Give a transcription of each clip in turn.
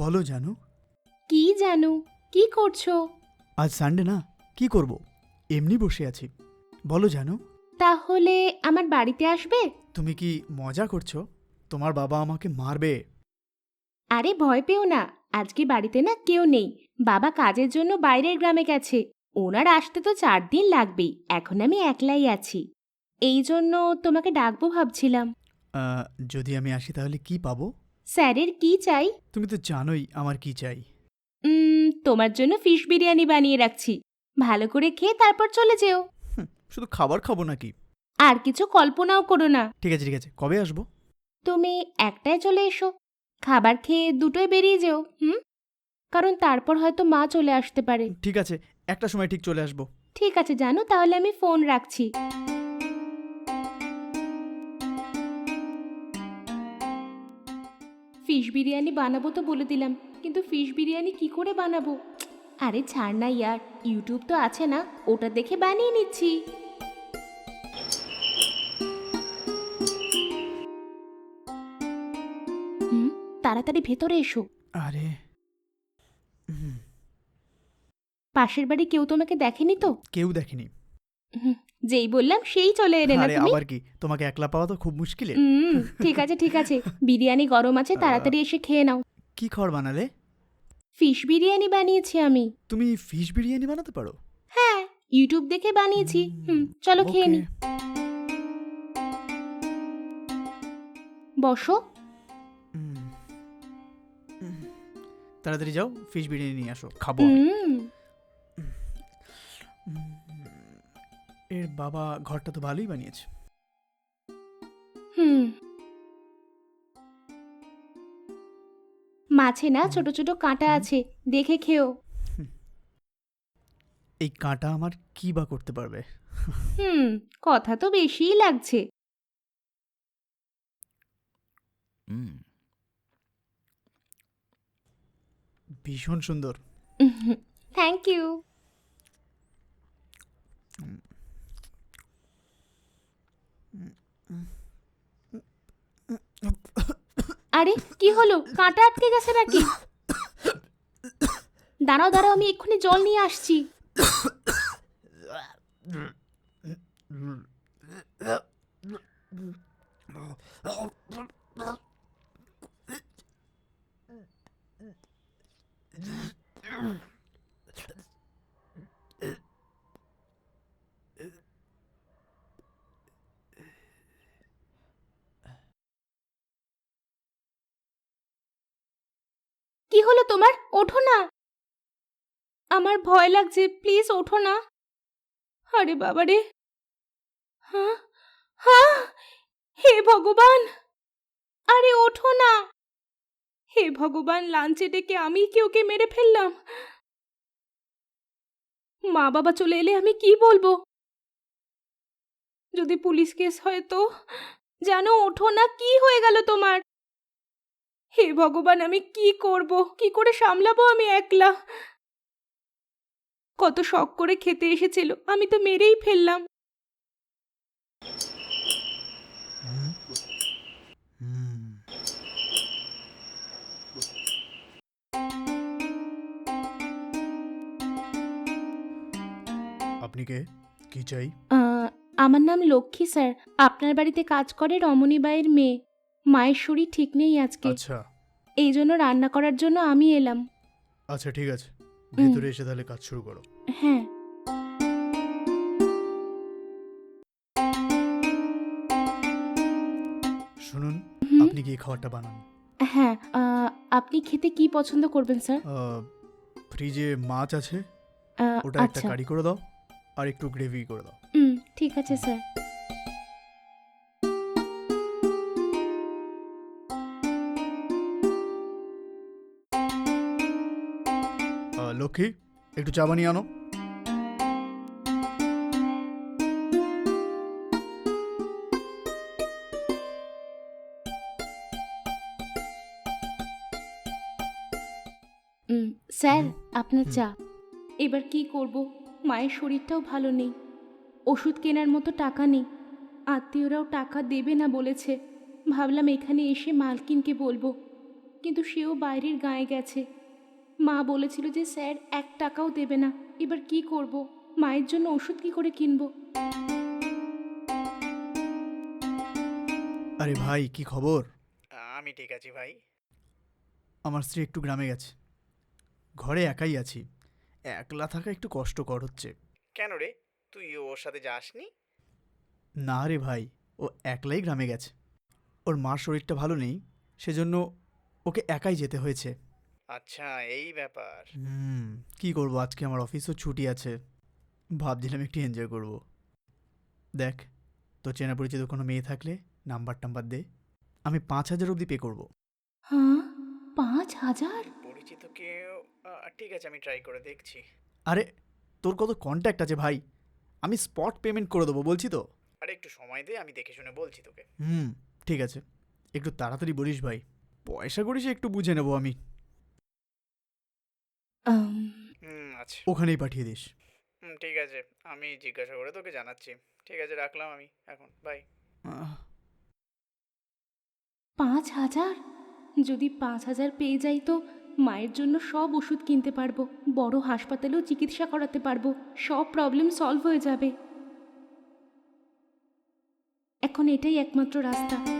বলো জানু। কি জানো? কি করছ? আজ সানডে না কি করব? এমনি বসে আছি। বলো জানু। তাহলে আমার বাড়িতে আসবে? তুমি কি মজা করছ? তোমার বাবা আমাকে মারবে। আরে ভয় পেও না আজকে বাড়িতে না কেউ নেই। বাবা কাজের জন্য বাইরের গ্রামে গেছে। ওনার আসতে তো চার দিন লাগবেই এখন আমি একলাই আছি। এই জন্য তোমাকে ডাকবো ভাবছিলাম। আহ, যদি আমি আসি তাহলে কি পাবো? স্যারের কি চাই? তুমি তো জানোই আমার কি চাই। উম, তোমার জন্য ফিশ বিরিয়ানি বানিয়ে রাখছি। ভালো করে খেয়ে তারপর চলে যেও। শুধু খাবার খাব নাকি? আর কিছু কল্পনাও করো না। ঠিক আছে ঠিক আছে কবে আসব? তুমি একটাই চলে এসো। খাবার খেয়ে দুটোই বেরিয়ে যেও হুম? কারণ তারপর হয়তো মা চলে আসতে পারে। ঠিক আছে একটা সময় ঠিক চলে আসব। ঠিক আছে জানো তাহলে আমি ফোন রাখছি। ফিশ বিরিয়ানি বানাবো তো বলে দিলাম। কিন্তু ফিশ বিরিয়ানি কি করে বানাবো? আরে ছাড় না ইয়ার ইউটিউব তো আছে না ওটা দেখে বানিয়ে নিচ্ছি। হুম তাড়াতাড়ি ভেতরে এসো। আরে। পাশের বাড়ি কেউ তোমাকে দেখেনি তো? কেউ দেখেনি। হুম, যেই বললাম সেই চলে এলে না তুমি আবার কি? তোমাকে একলা পাওয়া তো খুব মুশকিলে ঠিক আছে ঠিক আছে। বিরিয়ানি গরম আছে তাড়াতাড়ি এসে খেয়ে নাও। কি খাবার বানালে? ফিশ বিরিয়ানি বানিয়েছি আমি। তুমি ফিশ বিরিয়ানি বানাতে পারো? হ্যাঁ ইউটিউব দেখে বানিয়েছি। হুম চলো খেয়ে নি। বসো। তাড়াতাড়ি যাও ফিশ বিরিয়ানি নিয়ে আসো। খাব হুম। এর বাবা ঘরটা তো ভালোই বানিয়েছে। হুম। মাছে না ছোট ছোট কাঁটা আছে দেখে খেও। এই কাঁটা আমার কি বা করতে পারবে? হুম কথা তো বেশিই লাগছে। ভীষণ সুন্দর। থ্যাংক ইউ আরে কি হলো? কাঁটা আটকে গেছে নাকি? দাঁড়াও দাঁড়াও আমি এক্ষুনি জল নিয়ে আসছি। কি হলো তোমার? ওঠো না। আমার ভয় লাগছে, প্লিজ ওঠো না। আরে বাবা রে হ্যাঁ হে ভগবান। আরে ওঠো না। হে ভগবান, লাঞ্চে ডেকে আমি কি ওকে মেরে ফেললাম? মা বাবা চলে এলে আমি কি বলব? যদি পুলিশ কেস হয় তো? জানো, ওঠো না, কি হয়ে গেল তোমার? হে ভগবান আমি কি করব? কি করে সামলাবো আমি একলা? কত শখ করে খেতে এসেছিল আমি তো মেরেই ফেললাম। আপনি কে? কি চাই? আমার নাম লক্ষ্মী স্যার। আপনার বাড়িতে কাজ করে রমণীবাইয়ের মেয়ে। মায়ের শরীর ঠিক নেই আজকে। আচ্ছা। এই জন্য রান্না করার জন্য আমি এলাম। আচ্ছা ঠিক আছে। ভেতরে এসে তাহলে কাজ শুরু করো। হ্যাঁ। শুনুন আপনি কি খাবারটা বানান? হ্যাঁ আপনি খেতে কি পছন্দ করবেন স্যার? ফ্রিজে মাছ আছে। ওটা একটা আচ্ছা। কারি করে দাও আর একটু গ্রেভি করে দাও। হুম ঠিক আছে স্যার। লক্ষ্মী একটু চা বানিয়ে আনো। স্যার আপনার চা। এবার কি করব? মায়ের শরীরটাও ভালো নেই। ওষুধ কেনার মতো টাকা নেই। আত্মীয়রাও টাকা দেবে না বলেছে। ভাবলাম এখানে এসে মালকিনকে বলব। কিন্তু সেও বাইরের গায়ে গেছে। মা বলেছিল যে স্যার এক টাকাও দেবে না। এবার কি করব? মায়ের জন্য ওষুধ কি করে কিনবো? আরে ভাই কি খবর? আমি ঠিক আছি ভাই। আমার স্ত্রী একটু গ্রামে গেছে। ঘরে একাই আছি। একলা থাকা একটু কষ্টকর হচ্ছে। কেন রে? তুই ওর সাথে যাসনি? না রে ভাই ও একলাই গ্রামে গেছে। ওর মার শরীরটা ভালো নেই সেজন্য ওকে একাই যেতে হয়েছে। আচ্ছা এই ব্যাপার। হুম কী করব? আজকে আমার অফিসও ছুটি আছে। ভাবছিলাম একটু এনজয় করব। দেখ তো চেনা পরিচিত কোনো মেয়ে থাকলে নাম্বার টাম্বার দে। আমি পাঁচ হাজার অবধি পে করব। হ্যাঁ? পাঁচ হাজার? পরিচিত কেউ? আহ, ঠিক আছে আমি ট্রাই করে দেখছি। আরে তোর কত কন্ট্যাক্ট আছে ভাই? আমি স্পট পেমেন্ট করে দেবো বলছি তো? আরে একটু সময় দে আমি দেখে শুনে বলছি তোকে। হুম ঠিক আছে। একটু তাড়াতাড়ি বলিস ভাই। পয়সা করিস একটু বুঝে নেব আমি আম, হুম আচ্ছা। ওখানেই পাঠিয়ে দিস। হুম ঠিক আছে। আমি জিজ্ঞাসা করে তোকে জানাচ্ছি। ঠিক আছে রাখলাম আমি। এখন বাই আহ, পাঁচ হাজার? যদি পাঁচ হাজার পেয়ে যাই তো মায়ের জন্য সব ওষুধ কিনতে পারব। বড় হাসপাতালেও চিকিৎসা করাতে পারব। সব প্রবলেম সলভ হয়ে যাবে। এখন এটাই একমাত্র রাস্তা।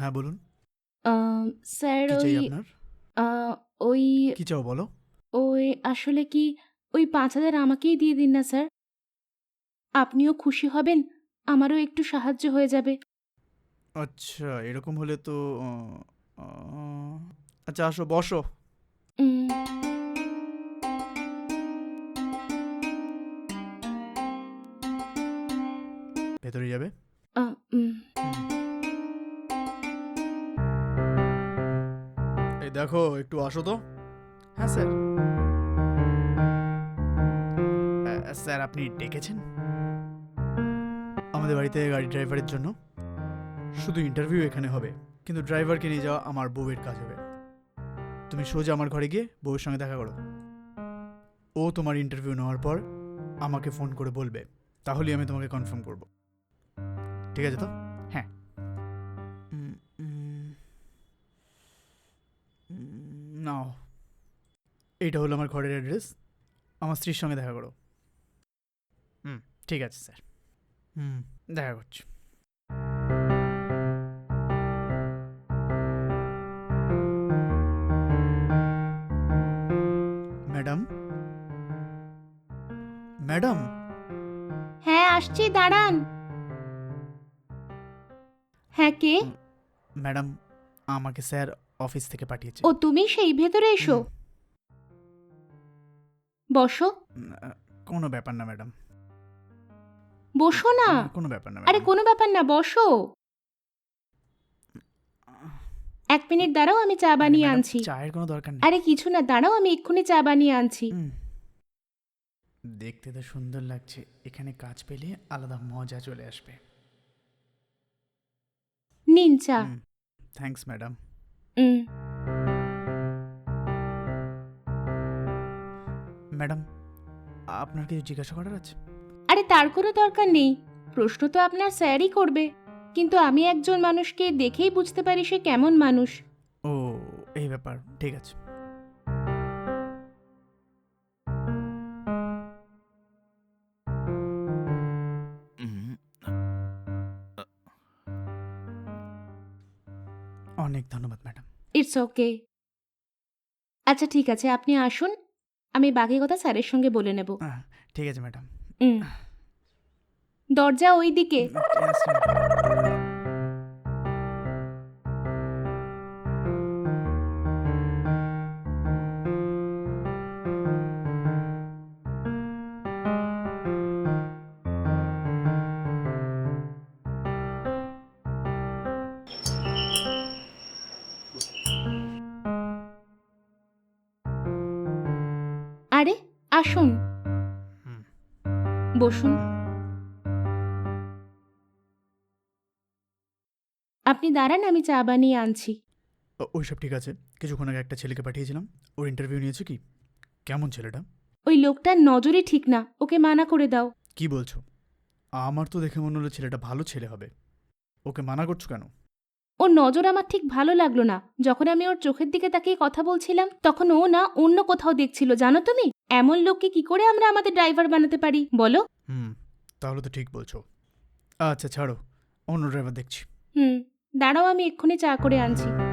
হ্যাঁ বলুন। স্যার ওই ওই কি চাও বলো। ওই আসলে কি ওই পাঁচ হাজার আমাকেই দিয়ে দিন না স্যার। আপনিও খুশি হবেন আমারও একটু সাহায্য হয়ে যাবে। আচ্ছা এরকম হলে তো আচ্ছা আসো বসো। ভেতরে যাবে? আ, এই দেখো একটু আসো তো। হ্যাঁ স্যার। স্যার আপনি ডেকেছেন? আমাদের বাড়িতে গাড়ি ড্রাইভারের জন্য। শুধু ইন্টারভিউ এখানে হবে কিন্তু ড্রাইভারকে নিয়ে যাওয়া আমার বউয়ের কাজ হবে। তুমি সোজা আমার ঘরে গিয়ে বউয়ের সঙ্গে দেখা করো। ও তোমার ইন্টারভিউ নেওয়ার পর আমাকে ফোন করে বলবে তাহলেই আমি তোমাকে কনফার্ম করব। ঠিক আছে তো? হ্যাঁ। নাও। এইটা হলো আমার ঘরের অ্যাড্রেস। আমার স্ত্রীর সঙ্গে দেখা করো। হুম। ঠিক আছে স্যার। হুম। দেখা করছি। ম্যাডাম? ম্যাডাম? হ্যাঁ আসছি দাঁড়ান। হ্যাঁ কে? ম্যাডাম আমাকে স্যার অফিস থেকে পাঠিয়েছে। ও তুমি সেই ভেতরে এসো। বসো। আহ, কোনো ব্যাপার না ম্যাডাম। বসো না। কোনো ব্যাপার না আরে ম্যাডাম কোনো ব্যাপার না বসো। এক মিনিট দাঁড়াও আমি চা বানিয়ে ম্যাডাম, আনছি। চায়ের কোনো দরকার নেই। আরে কিছু না দাঁড়াও আমি এক্ষুনি চা বানিয়ে আনছি। হুম। দেখতে তো সুন্দর লাগছে। এখানে কাজ পেলে আলাদা মজা চলে আসবে। নিন চা। Thanks madam. উম, ম্যাডাম আপনার কিছু জিজ্ঞাসা করার আছে? আরে তার কোনো দরকার নেই। প্রশ্ন তো আপনার স্যারই করবে। কিন্তু আমি একজন মানুষকে দেখেই বুঝতে পারি সে কেমন মানুষ। ও এই ব্যাপার ঠিক আছে। অনেক ধন্যবাদ ম্যাডাম। ইটস ওকে আচ্ছা ঠিক আছে আপনি আসুন। আমি বাকি কথা স্যারের সঙ্গে বলে নেব। ঠিক আছে ম্যাডাম। দরজা ওই দিকে আসুন। বসুন। আপনি দাঁড়ান আমি চা বানিয়ে আনছি। ও- ওইসব ঠিক আছে। কিছুক্ষণ আগে একটা ছেলেকে পাঠিয়েছিলাম। ওর ইন্টারভিউ নিয়েছে কি? কেমন ছেলেটা? ওই লোকটার নজরই ঠিক না। ওকে মানা করে দাও। কি বলছো? আমার তো দেখে মনে হলো ছেলেটা ভালো ছেলে হবে। ওকে মানা করছ কেন? ওর নজর আমার ঠিক ভালো লাগল না। যখন আমি ওর চোখের দিকে তাকিয়ে কথা বলছিলাম তখন ও না অন্য কোথাও দেখছিল। জানো তুমি? এমন লোককে কি করে আমরা আমাদের ড্রাইভার বানাতে পারি? বলো। হুম তাহলে তো ঠিক বলছো। আচ্ছা ছাড়ো অন্য ড্রাইভার দেখছি। হুম দাঁড়াও আমি এক্ষুনি চা করে আনছি।